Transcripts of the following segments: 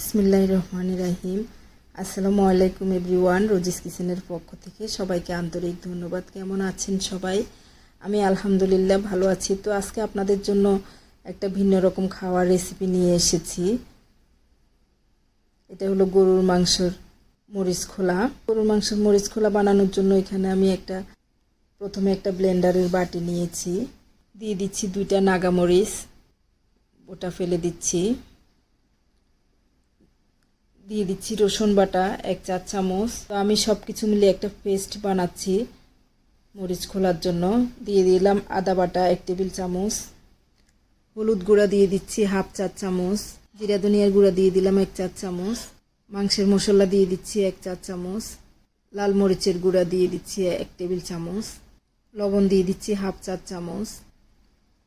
বিসমিল্লাহ রহমান রাহিম আসসালামু আলাইকুম এভরিওয়ান, রোজিস কিচেনের পক্ষ থেকে সবাইকে আন্তরিক ধন্যবাদ। কেমন আছেন সবাই? আমি আলহামদুলিল্লাহ ভালো আছি। তো আজকে আপনাদের জন্য একটা ভিন্ন রকম খাওয়ার রেসিপি নিয়ে এসেছি। এটা হলো গরুর মাংসর মরিচ খোলা। গরুর মাংসের মরিচ খোলা বানানোর জন্য এখানে আমি একটা, প্রথমে একটা ব্লেন্ডারের বাটি নিয়েছি। দিয়ে দিচ্ছি দুইটা নাগামরিচ ওটা ফেলে দিচ্ছি। দিয়ে দিচ্ছি রসুন বাটা, এক চার চামচ। তো আমি সব কিছু মিলে একটা পেস্ট বানাচ্ছি মরিচ খোলার জন্য। দিয়ে দিলাম আদা বাটা এক টেবিল চামচ। হলুদ গুঁড়া দিয়ে দিচ্ছি হাফ চার চামচ। জিরা ধনিয়ার গুঁড়া দিয়ে দিলাম এক চার চামচ। মাংসের মশলা দিয়ে দিচ্ছি এক চার চামচ। লাল মরিচের গুঁড়া দিয়ে দিচ্ছি এক টেবিল চামচ। লবণ দিয়ে দিচ্ছি হাফ চার চামচ।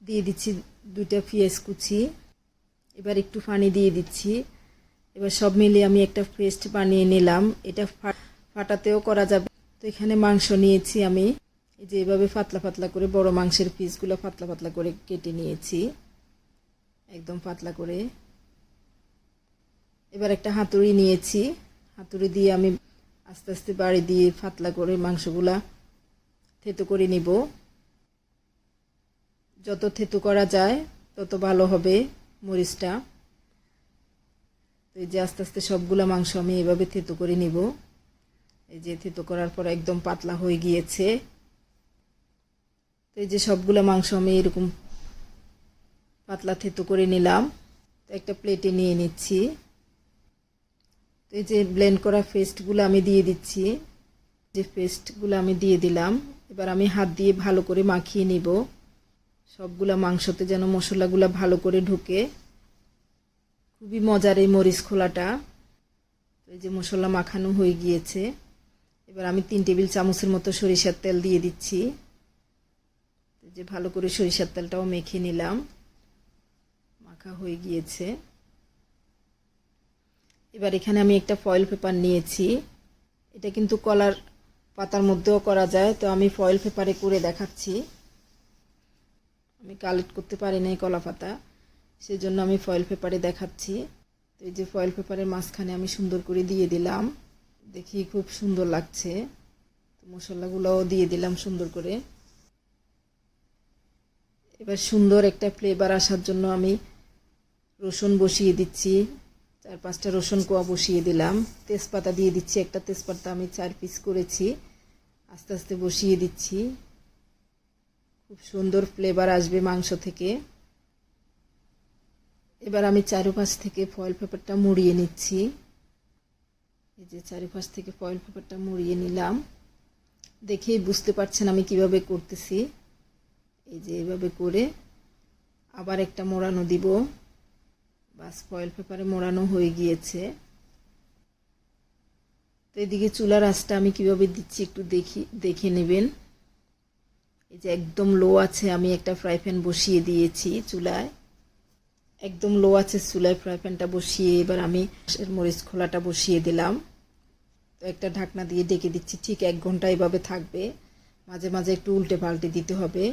দিয়ে দিচ্ছি দুইটা পেঁয়াজ কুচি। এবার একটু পানি দিয়ে দিচ্ছি। এবার সব মিলিয়ে আমি একটা পেস্ট বানিয়ে নিলাম। এটা ফাটাতেও করা যাবে। তো এখানে মাংস নিয়েছি আমি। এই যে এভাবে পাতলা পাতলা করে বড় মাংসের পিসগুলো পাতলা পাতলা করে কেটে নিয়েছি। একদম পাতলা করে। এবার একটা হাতুড়ি নিয়েছি। হাতুড়ি দিয়ে আমি আস্তে আস্তে বাড়ি দিয়ে পাতলা করে মাংসগুলা থেতো করে নিব। যত থেতো করা যায়, তত ভালো হবে মরিচটা। তো এই যে আস্তে আস্তে সবগুলো মাংস আমি এভাবে থেতো করে নিব। এই যে থেতো করার পর একদম পাতলা হয়ে গিয়েছে। তো এই যে সবগুলো মাংস আমি এরকম পাতলা থেতো করে নিলাম। তো একটা প্লেটে নিয়ে নিচ্ছি। তো এই যে ব্লেন্ড করা পেস্টগুলো আমি দিয়ে দিচ্ছি। যে পেস্টগুলো আমি দিয়ে দিলাম, এবার আমি হাত দিয়ে ভালো করে মাখিয়ে নিব। সবগুলা মাংসতে যেন মশলাগুলো ভালো করে ঢুকে। খুবই মজার এই মরিচ খোলাটা। এই যে মশলা মাখানো হয়ে গিয়েছে। এবার আমি তিন টেবিল চামচের মতো সরিষার তেল দিয়ে দিচ্ছি। যে ভালো করে সরিষার তেলটাও মেখে নিলাম। মাখা হয়ে গিয়েছে। এবার এখানে আমি একটা ফয়েল পেপার নিয়েছি। এটা কিন্তু কলার পাতার মধ্যেও করা যায়, তো আমি ফয়েল পেপারে করে দেখাচ্ছি। আমি কালেক্ট করতে পারি নাই কলা পাতা। সেই জন্য আমি ফয়েল পেপারে দেখাচ্ছি। তো এই যে ফয়েল পেপারের মাঝখানে আমি সুন্দর করে দিয়ে দিলাম। দেখি খুব সুন্দর লাগছে। তো মশলাগুলোও দিয়ে দিলাম সুন্দর করে। এবার সুন্দর একটা ফ্লেভার আসার জন্য আমি রসুন বসিয়ে দিচ্ছি। চার পাঁচটা রসুন কোয়া বসিয়ে দিলাম। তেজপাতা দিয়ে দিচ্ছি। একটা তেজপাতা আমি চার পিস করেছি। আস্তে আস্তে বসিয়ে দিচ্ছি। খুব সুন্দর ফ্লেভার আসবে মাংস থেকে। এবার আমি চারুপাশ থেকে ফয়েল পেপারটা মুড়িয়ে নিচ্ছি। এই যে চারিপাশ থেকে ফয়েল পেপারটা মুড়িয়ে নিলাম। দেখেই বুঝতে পারছেন আমি কীভাবে করতেছি। এই যে এভাবে করে আবার একটা মোড়ানো দিব। বাস ফয়েল পেপারে মোড়ানো হয়ে গিয়েছে। তো এদিকে চুলার আঁচটা আমি কীভাবে দিচ্ছি একটু দেখি, দেখে নেবেন। এই যে একদম লো আছে, আমি একটা ফ্রাই প্যান বসিয়ে দিয়েছি চুলায়। একদম লো আছে, চুলায় ফ্রাই প্যানটা বসিয়ে এবার আমি মরিচ খোলাটা বসিয়ে দিলাম। তো একটা ঢাকনা দিয়ে ডেকে দিচ্ছি, ঠিক এক ঘণ্টা এভাবে থাকবে। মাঝে মাঝে একটু উল্টে পাল্টে দিতে হবে।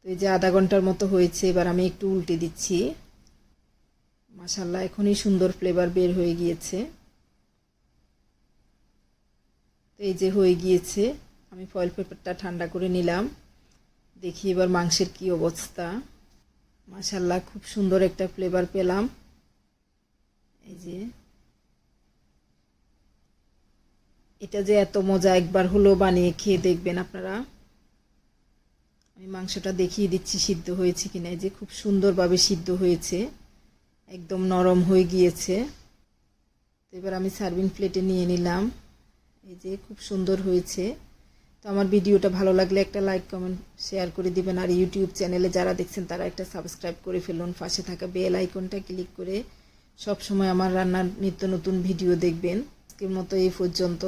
তো এই যে আধা ঘণ্টার মতো হয়েছে, এবার আমি একটু উল্টে দিচ্ছি। মাসাল্লাহ এখনই সুন্দর ফ্লেভার বের হয়ে গিয়েছে। তো এই যে হয়ে গিয়েছে, আমি ফয়েল পেপারটা ঠান্ডা করে নিলাম। দেখি এবার মাংসের কি অবস্থা। মাসাল্লাহ খুব সুন্দর একটা ফ্লেভার পেলাম। এই যে, এটা যে এত মজা একবার হলো বানিয়ে খেয়ে দেখবেন আপনারা। আমি মাংসটা দেখিয়ে দিচ্ছি, সিদ্ধ হয়েছে কিনা, এই যে খুব সুন্দরভাবে সিদ্ধ হয়েছে। একদম নরম হয়ে গিয়েছে। তো এবার আমি সার্ভিং প্লেটে নিয়ে নিলাম। এই যে খুব সুন্দর হয়েছে। তো আমার ভিডিওটা ভালো লাগলে একটা লাইক কমেন্ট শেয়ার করে দিবেন। আর ইউটিউব চ্যানেলে যারা দেখছেন, তারা একটা সাবস্ক্রাইব করে ফেলুন। পাশে থাকা বেল আইকনটা ক্লিক করে সব সময় আমার রান্নার নিত্য নতুন ভিডিও দেখবেন। আজকের মতো এই পর্যন্ত।